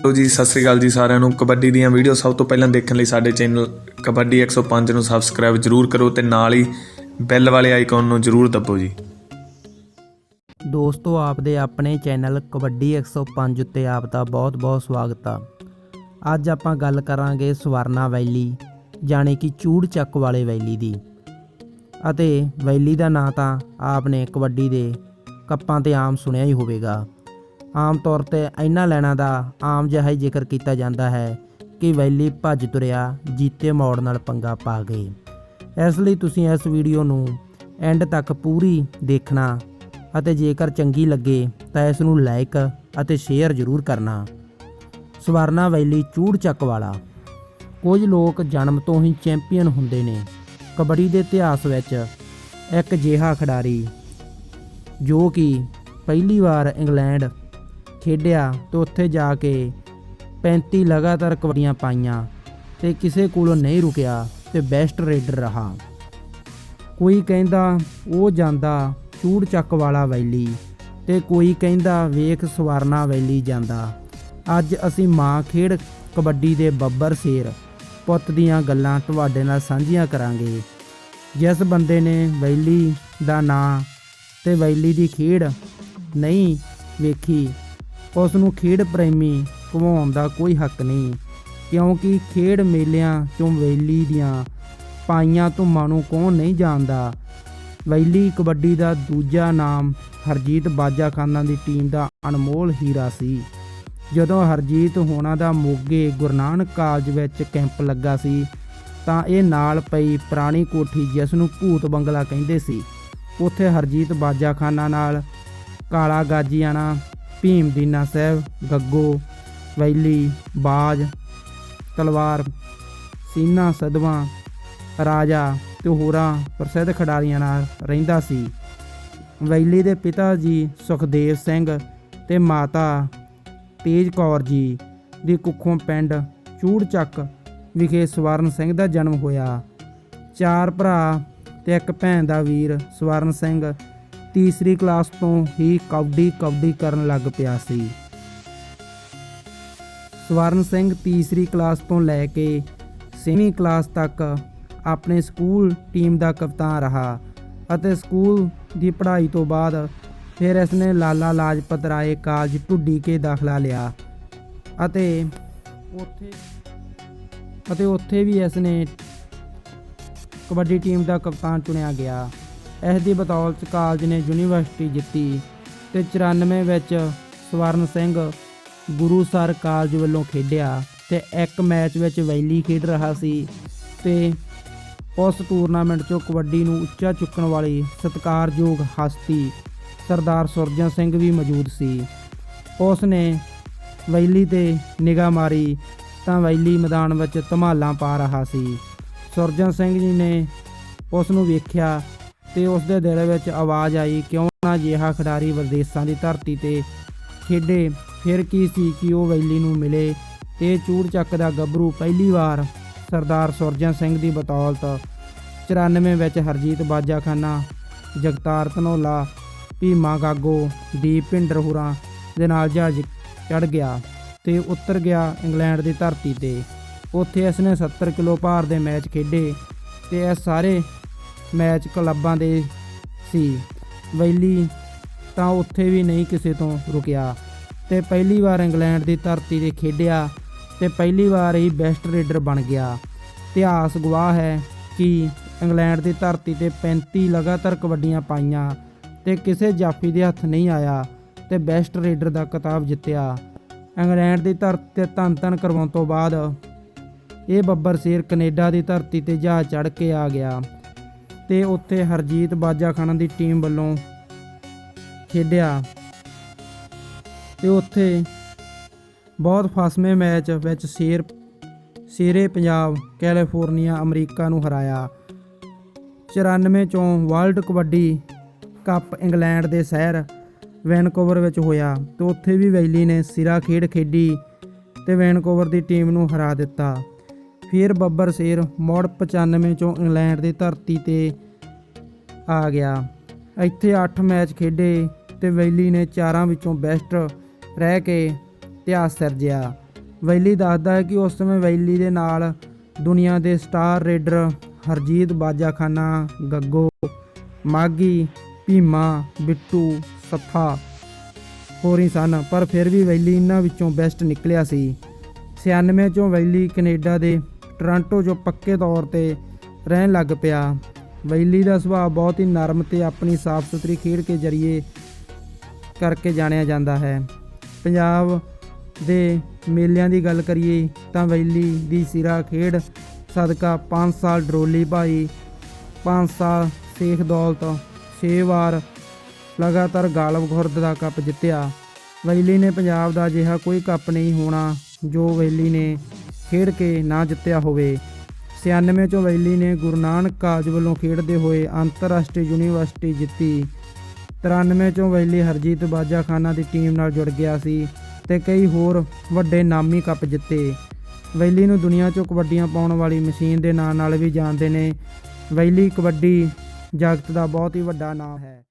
Hello ਜੀ, ਸਤਿ ਸ੍ਰੀ ਅਕਾਲ ਜੀ ਸਾਰਿਆਂ ਨੂੰ। ਕਬੱਡੀ ਦੀਆਂ ਵੀਡੀਓ ਸਭ ਤੋਂ ਪਹਿਲਾਂ ਦੇਖਣ ਲਈ ਸਾਡੇ ਚੈਨਲ ਕਬੱਡੀ 105 ਨੂੰ ਸਬਸਕ੍ਰਾਈਬ ਜਰੂਰ ਕਰੋ ਤੇ ਨਾਲ ਹੀ ਬੈਲ ਵਾਲੇ ਆਈਕਨ ਨੂੰ ਜਰੂਰ ਦਬੋ ਜੀ। ਦੋਸਤੋ, ਆਪਦੇ ਆਪਣੇ ਚੈਨਲ ਕਬੱਡੀ 105 ਉੱਤੇ ਆਪ ਦਾ ਬਹੁਤ-ਬਹੁਤ ਸਵਾਗਤ ਆ। ਅੱਜ ਆਪਾਂ ਗੱਲ ਕਰਾਂਗੇ ਸਵਰਨਾ ਵੈਲੀ, ਜਾਣੀ ਕਿ ਚੂੜ ਚੱਕ ਵਾਲੇ ਵੈਲੀ ਦੀ। ਅਤੇ ਵੈਲੀ ਦਾ ਨਾਂ ਤਾਂ ਆਪ ਨੇ ਕਬੱਡੀ ਦੇ ਕੱਪਾਂ ਤੇ ਆਮ ਸੁਣਿਆ ਹੀ ਹੋਵੇਗਾ। ਆਮ ਤੌਰ ਤੇ ਇਹਨਾਂ ਲੈਣਾ ਦਾ ਆਮ ਜਿਹਾ ਹੀ ਜ਼ਿਕਰ ਕੀਤਾ ਜਾਂਦਾ ਹੈ ਕਿ ਵੈਲੀ ਭੱਜ ਤੁਰਿਆ ਜੀਤੇ ਮੋੜ ਨਾਲ ਪੰਗਾ ਪਾ ਗਏ ਇਸ ਲਈ ਤੁਸੀਂ ਇਸ ਵੀਡੀਓ ਨੂੰ ਐਂਡ ਤੱਕ ਪੂਰੀ ਦੇਖਣਾ ਅਤੇ ਜੇਕਰ ਚੰਗੀ ਲੱਗੇ ਤਾਂ ਇਸ ਨੂੰ ਲਾਈਕ ਅਤੇ ਸ਼ੇਅਰ ਜ਼ਰੂਰ ਕਰਨਾ। ਸਵਰਨਾ ਵੈਲੀ ਚੂੜ ਚੱਕ ਵਾਲਾ। ਕੁਝ ਲੋਕ ਜਨਮ ਤੋਂ ਹੀ ਚੈਂਪੀਅਨ ਹੁੰਦੇ ਨੇ। ਕਬੱਡੀ ਦੇ ਇਤਿਹਾਸ ਵਿੱਚ ਇੱਕ ਜਿਹਾ ਖਿਡਾਰੀ ਜੋ ਕਿ ਪਹਿਲੀ ਵਾਰ ਇੰਗਲੈਂਡ ਖੇਡਿਆ ਤੇ ਉੱਥੇ ਜਾ ਕੇ 35 ਲਗਾਤਾਰ ਕਬੱਡੀਆਂ ਪਾਈਆਂ ਤੇ ਕਿਸੇ ਕੋਲੋਂ ਨਹੀਂ ਰੁਕਿਆ ਤੇ ਬੈਸਟ ਰੇਡਰ ਰਹਾ। ਕੋਈ ਕਹਿੰਦਾ ਉਹ ਜਾਂਦਾ ਚੂੜ ਚੱਕ ਵਾਲਾ ਵੈਲੀ ਤੇ ਕੋਈ ਕਹਿੰਦਾ ਵੇਖ ਸਵਰਨਾ ਵੈਲੀ ਜਾਂਦਾ। ਅੱਜ ਅਸੀਂ ਮਾਂ ਖੇਡ ਕਬੱਡੀ ਦੇ ਬੱਬਰ ਸ਼ੇਰ ਪੁੱਤ ਦੀਆਂ ਗੱਲਾਂ ਤੁਹਾਡੇ ਨਾਲ ਸਾਂਝੀਆਂ ਕਰਾਂਗੇ। ਜਿਸ ਬੰਦੇ ਨੇ ਵੈਲੀ ਦਾ ਨਾਂ ਤੇ ਵੈਲੀ ਦੀ ਖੇਡ ਨਹੀਂ ਵੇਖੀ ਉਸ ਨੂੰ ਖੇਡ ਪ੍ਰੇਮੀ ਘਵਾਉਣ ਦਾ ਕੋਈ ਹੱਕ ਨਹੀਂ, ਕਿਉਂਕਿ ਖੇਡ ਮੇਲਿਆਂ ਚੋਂ ਵੈਲੀ ਦੀਆਂ ਪਾਈਆਂ ਧੁੰਮਾਂ ਨੂੰ ਕੌਣ ਨਹੀਂ ਜਾਣਦਾ। ਵੈਲੀ ਕਬੱਡੀ ਦਾ ਦੂਜਾ ਨਾਮ ਹਰਜੀਤ ਬਾਜਾ ਖਾਨਾ ਦੀ ਟੀਮ ਦਾ ਅਨਮੋਲ ਹੀਰਾ ਸੀ। ਜਦੋਂ ਹਰਜੀਤ ਹੋਣਾ ਦਾ ਮੋਗੇ ਗੁਰੂ ਨਾਨਕ ਕਾਲਜ ਵਿੱਚ ਕੈਂਪ ਲੱਗਾ ਸੀ, ਤਾਂ ਇਹ ਨਾਲ ਪਈ ਪੁਰਾਣੀ ਕੋਠੀ ਜਿਸ ਨੂੰ ਭੂਤ ਬੰਗਲਾ ਕਹਿੰਦੇ ਸੀ। ਉੱਥੇ ਹਰਜੀਤ ਬਾਜਾ ਖਾਨਾ ਨਾਲ ਕਾਲਾ ਗਾਜੀਆਣਾ ਭੀਮ ਦੀਨਾ ਸਾਹਿਬ ਗੱਗੋ, ਵੈਲੀ, ਬਾਜ, ਤਲਵਾਰ, ਸੀਨਾ, ਸਦਵਾ, ਰਾਜਾ ਤੇ ਹੋਰਾਂ ਪ੍ਰਸਿੱਧ ਖਿਡਾਰੀਆਂ ਨਾਲ ਰਹਿੰਦਾ ਸੀ। ਵੈਲੀ ਦੇ ਪਿਤਾ ਜੀ ਸੁਖਦੇਵ ਸਿੰਘ ਤੇ ਮਾਤਾ ਤੇਜ ਕੌਰ ਜੀ ਦੀ ਕੁੱਖੋਂ ਪਿੰਡ ਚੂੜਚੱਕ ਵਿਖੇ ਸਵਰਨ ਸਿੰਘ ਦਾ ਜਨਮ ਹੋਇਆ। ਚਾਰ ਭਰਾ ਤੇ ਇੱਕ ਭੈਣ ਦਾ ਵੀਰ ਸਵਰਨ ਸਿੰਘ ਤੀਸਰੀ ਕਲਾਸ ਤੋਂ ਹੀ ਕਬੱਡੀ ਕਬੱਡੀ ਕਰਨ ਲੱਗ ਪਿਆ ਸੀ। ਸਵਰਨ ਸਿੰਘ ਤੀਸਰੀ ਕਲਾਸ ਤੋਂ ਲੈ ਕੇ 6ਵੀਂ ਕਲਾਸ ਤੱਕ ਆਪਣੇ ਸਕੂਲ ਟੀਮ ਦਾ ਕਪਤਾਨ ਰਹਾ ਅਤੇ ਸਕੂਲ ਦੀ ਪੜ੍ਹਾਈ ਤੋਂ ਬਾਅਦ ਫਿਰ ਇਸਨੇ ਲਾਲਾ ਲਾਜਪਤ ਰਾਏ ਕਾਲਜ ਢੁੱਡੀ ਕੇ ਦਾਖਲਾ ਲਿਆ ਅਤੇ ਉੱਥੇ ਅਤੇ ਉੱਥੇ ਵੀ ਇਸਨੇ ਕਬੱਡੀ ਟੀਮ ਦਾ ਕਪਤਾਨ ਚੁਣਿਆ ਗਿਆ। ਇਸ ਦੀ ਬਦੌਲਤ ਕਾਲਜ ਨੇ ਯੂਨੀਵਰਸਿਟੀ ਜਿੱਤੀ ਤੇ 94 ਵਿੱਚ ਸਵਰਨ ਸਿੰਘ ਗੁਰੂ ਸਰ ਕਾਲਜ ਵੱਲੋਂ ਖੇਡਿਆ ਤੇ ਇੱਕ ਮੈਚ ਵਿੱਚ ਵੈਲੀ ਖੇਡ ਰਿਹਾ ਸੀ ਤੇ ਉਸ ਟੂਰਨਾਮੈਂਟ 'ਚੋਂ ਕਬੱਡੀ ਨੂੰ ਉੱਚਾ ਚੁੱਕਣ ਵਾਲੀ ਸਤਿਕਾਰਯੋਗ ਹਸਤੀ ਸਰਦਾਰ ਸੁਰਜਨ ਸਿੰਘ ਵੀ ਮੌਜੂਦ ਸੀ। ਉਸ ਨੇ ਵੈਲੀ ਤੇ ਨਿਗਾਹ ਮਾਰੀ ਤਾਂ ਵੈਲੀ ਮੈਦਾਨ ਵਿੱਚ ਧਮਾਲਾਂ ਪਾ ਰਿਹਾ ਸੀ। ਸੁਰਜਨ ਸਿੰਘ ਜੀ ਨੇ ਉਸ ਨੂੰ ਵੇਖਿਆ ਤੇ ਉਸ ਦੇ ਦਿਲ ਵਿੱਚ ਆਵਾਜ਼ ਆਈ, ਕਿਉਂ ਨਾ ਜਿਹਾ ਖਿਡਾਰੀ ਵਿਦੇਸ਼ਾਂ ਦੀ ਧਰਤੀ ਤੇ ਖੇਡੇ? ਫਿਰ ਕੀ ਸੀ ਕਿ ਉਹ ਵੈਲੀ ਨੂੰ ਮਿਲੇ? ਤੇ ਚੂੜ ਚੱਕ ਦਾ ਗੱਭਰੂ ਪਹਿਲੀ ਵਾਰ ਸਰਦਾਰ ਸੁਰਜਨ ਸਿੰਘ ਦੀ ਬਤੌਲਤ। 94 ਵਿੱਚ ਹਰਜੀਤ ਬਾਜਾਖਾਨਾ, ਜਗਤਾਰ ਧਨੋਲਾ, ਭੀਮਾ ਗਾਗੋ, ਦੀਪ ਭਿੰਡਰ ਹੁਰਾਂ ਦੇ ਨਾਲ ਜਹਾਜ਼ ਚੜ ਗਿਆ ਤੇ ਉਤਰ ਗਿਆ ਇੰਗਲੈਂਡ ਦੀ ਧਰਤੀ ਤੇ। ਉੱਥੇ ਇਸਨੇ 70 ਕਿਲੋ ਭਾਰ ਦੇ ਮੈਚ ਖੇਡੇ ਤੇ ਇਹ ਸਾਰੇ ਮੈਚ ਕਲੱਬਾਂ ਦੇ ਸੀ। ਵੈਲੀ ਤਾਂ ਉੱਥੇ ਵੀ ਨਹੀਂ ਕਿਸੇ ਤੋਂ ਰੁਕਿਆ। ਤੇ ਪਹਿਲੀ ਵਾਰ ਇੰਗਲੈਂਡ ਦੀ ਧਰਤੀ ਤੇ ਖੇਡਿਆ ਤੇ ਪਹਿਲੀ ਵਾਰ ਹੀ ਬੈਸਟ ਰੇਡਰ ਬਣ ਗਿਆ। ਇਤਿਹਾਸ ਗਵਾਹ ਹੈ ਕਿ ਇੰਗਲੈਂਡ ਦੀ ਧਰਤੀ ਤੇ 35 ਲਗਾਤਾਰ ਕਬੱਡੀਆਂ ਪਾਈਆਂ ਤੇ ਕਿਸੇ ਜਾਫੀ ਦੇ ਹੱਥ ਨਹੀਂ ਆਇਆ ਤੇ ਬੈਸਟ ਰੇਡਰ ਦਾ ਖਿਤਾਬ ਜਿੱਤਿਆ। ਇੰਗਲੈਂਡ ਦੀ ਧਰਤੀ ਤੇ ਧੰਨ ਧੰਨ ਕਰਵਾਉਣ ਤੋਂ ਬਾਅਦ ਇਹ ਬੱਬਰ ਸ਼ੇਰ ਕੈਨੇਡਾ ਦੀ ਧਰਤੀ ਤੇ ਜਹਾਜ਼ ਚੜ੍ਹ ਕੇ ਆ ਗਿਆ। ਤੇ ਉੱਥੇ ਹਰਜੀਤ ਬਾਜਾ ਖਾਨਾ ਦੀ ਟੀਮ ਵੱਲੋਂ ਖੇਡਿਆ। ਤੇ ਉੱਥੇ ਬਹੁਤ ਫਸਵੇਂ ਮੈਚ ਵਿੱਚ ਸ਼ੇਰ, ਸ਼ੇਰੇ ਪੰਜਾਬ, ਕੈਲੀਫੋਰਨੀਆ, ਅਮਰੀਕਾ ਨੂੰ ਹਰਾਇਆ। 94 ਚੋਂ ਵਰਲਡ ਕਬੱਡੀ ਕੱਪ ਇੰਗਲੈਂਡ ਦੇ ਸ਼ਹਿਰ ਵੈਨਕੂਵਰ ਵਿੱਚ ਹੋਇਆ। ਤੇ ਉੱਥੇ ਵੀ ਵੈਲੀ ਨੇ ਸਿਰਾ ਖੇਡ ਖੇਡੀ ਤੇ ਵੈਨਕੂਵਰ ਦੀ ਟੀਮ ਨੂੰ ਹਰਾ ਦਿੱਤਾ। ਫਿਰ ਬੱਬਰ ਸ਼ੇਰ ਮੁੜ 95 ਚੋਂ ਇੰਗਲੈਂਡ ਦੀ ਧਰਤੀ ਤੇ ਆ ਗਿਆ। ਇੱਥੇ 8 ਮੈਚ ਖੇਡੇ ਤੇ ਵੈਲੀ ਨੇ ਚਾਰਾਂ ਵਿੱਚੋਂ ਬੈਸਟ ਰਹਿ ਕੇ ਇਤਿਹਾਸ ਸਿਰਜਿਆ। ਵੈਲੀ ਦੱਸਦਾ ਹੈ ਕਿ ਉਸ ਸਮੇਂ ਵੈਲੀ ਦੇ ਨਾਲ ਦੁਨੀਆ ਦੇ ਸਟਾਰ ਰੇਡਰ ਹਰਜੀਤ ਬਾਜਾਖਾਨਾ, ਗੱਗੋ ਮਾਗੀ ਭੀਮਾ, ਬਿੱਟੂ ਸੱਥਾ ਹੋਰ ਹੀ ਸਨ, ਪਰ ਫਿਰ ਵੀ ਵੈਲੀ ਇਹਨਾਂ ਵਿੱਚੋਂ ਬੈਸਟ ਨਿਕਲਿਆ ਸੀ। 96 ਚੋਂ ਵੈਲੀ ਕੈਨੇਡਾ ਦੇ ਟੋਰਾਂਟੋ 'ਚੋਂ ਪੱਕੇ ਤੌਰ ਤੇ ਰਹਿਣ ਲੱਗ ਪਿਆ। ਵੈਲੀ ਦਾ ਸੁਭਾਅ ਬਹੁਤ ਹੀ ਨਰਮ ਤੇ ਆਪਣੀ ਸਾਫ਼ ਸੁਥਰੀ ਖੇਡ ਕੇ ਜ਼ਰੀਏ ਕਰਕੇ ਜਾਣਿਆ ਜਾਂਦਾ ਹੈ। ਪੰਜਾਬ ਦੇ ਮੇਲਿਆਂ ਦੀ ਗੱਲ ਕਰੀਏ ਤਾਂ ਵੈਲੀ ਦੀ ਸਿਰਾ ਖੇਡ ਸਦਕਾ 5 ਸਾਲ ਡਰੋਲੀ ਭਾਈ 5 ਸਾਲ ਸ਼ੇਖ ਦੌਲਤ 6 ਵਾਰ ਲਗਾਤਾਰ ਗਾਲਬ ਖੁਰਦ ਦਾ ਕੱਪ ਜਿੱਤਿਆ। ਵੈਲੀ ਨੇ ਪੰਜਾਬ ਦਾ ਅਜਿਹਾ ਕੋਈ ਕੱਪ ਨਹੀਂ ਹੋਣਾ ਜੋ ਵੈਲੀ ਨੇ ਖੇਡ ਕੇ ਨਾ ਜਿੱਤਿਆ ਹੋਵੇ। 96 ਚੋਂ ਵੈਲੀ ਨੇ ਗੁਰੂ ਨਾਨਕ ਕਾਲਜ ਵੱਲੋਂ ਖੇਡਦੇ ਹੋਏ ਅੰਤਰਰਾਸ਼ਟਰੀ ਯੂਨੀਵਰਸਿਟੀ ਜਿੱਤੀ। 93 ਚੋਂ ਵੈਲੀ ਹਰਜੀਤ ਬਾਜਾਖਾਨਾ ਦੀ ਟੀਮ ਨਾਲ ਜੁੜ ਗਿਆ ਸੀ ਤੇ ਕਈ ਹੋਰ ਵੱਡੇ ਨਾਮੀ ਕੱਪ ਜਿੱਤੇ। ਵੈਲੀ ਨੂੰ ਦੁਨੀਆ 'ਚੋਂ ਕਬੱਡੀਆਂ ਪਾਉਣ ਵਾਲੀ ਮਸ਼ੀਨ ਦੇ ਨਾਂ ਨਾਲ ਵੀ ਜਾਣਦੇ ਨੇ। ਵੈਲੀ ਕਬੱਡੀ ਜਗਤ ਦਾ ਬਹੁਤ ਹੀ ਵੱਡਾ ਨਾਮ ਹੈ।